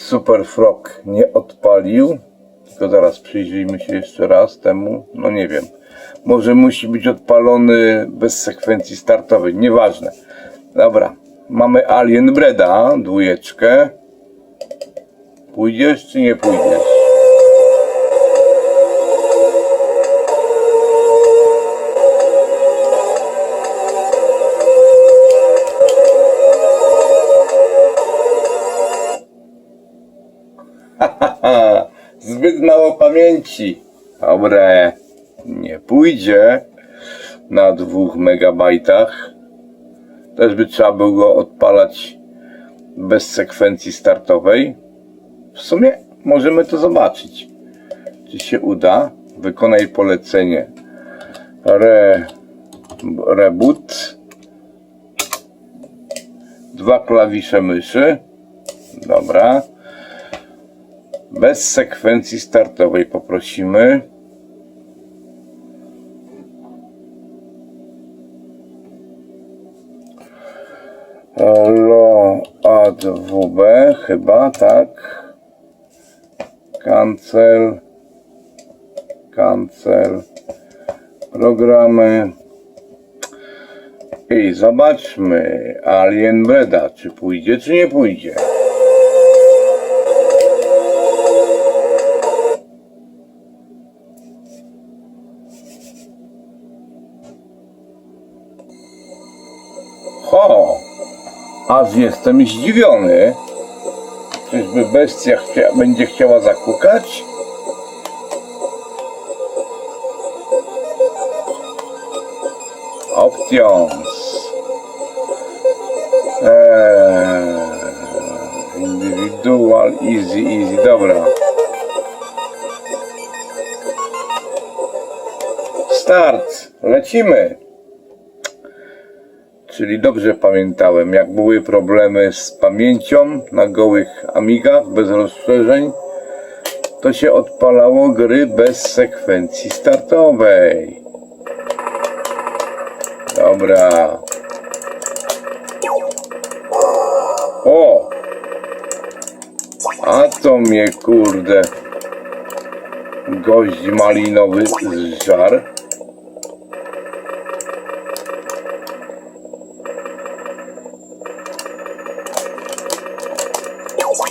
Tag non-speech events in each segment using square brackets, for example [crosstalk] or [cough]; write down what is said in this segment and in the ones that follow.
Super Frog nie odpalił. Tylko zaraz przyjrzyjmy się jeszcze raz temu. No nie wiem. Może musi być odpalony bez sekwencji startowej. Nieważne. Dobra. Mamy Alien Breda, dwójeczkę. Pójdziesz czy nie pójdziesz? [laughs] zbyt mało pamięci. Dobre, nie pójdzie na dwóch megabajtach. Też by trzeba było go odpalać bez sekwencji startowej. W sumie możemy to zobaczyć, czy się uda. Wykonaj polecenie. Re, reboot. Dwa klawisze myszy. Dobra. Bez sekwencji startowej poprosimy. Lo ADWB chyba, tak. Cancel. Cancel. Programy. I zobaczmy Alien Breda, czy pójdzie, czy nie pójdzie. Ho! Aż jestem zdziwiony. Czyżby bestia chcia, będzie chciała zakukać? Options. Eee, individual, easy, easy, dobra. Start, lecimy. Czyli dobrze pamiętałem, jak były problemy z pamięcią na gołych Amigach bez rozszerzeń, to się odpalało gry bez sekwencji startowej. Dobra. O! A to mnie kurde gość malinowy zżar. Klucz.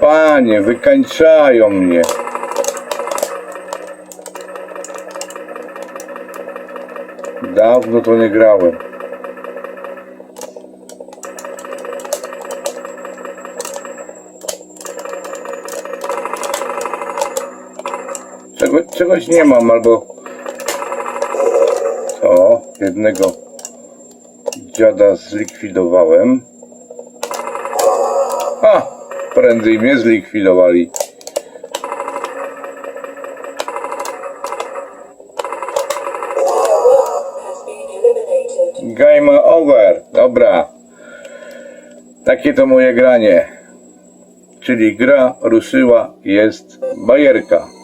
Panie, wykańczają mnie. Dawno to nie grałem. Czego, czegoś nie mam, albo co? Jednego dziada zlikwidowałem. Prędzej mnie zlikwidowali. Game over. Dobra. Takie to moje granie. Czyli gra ruszyła, jest bajerka.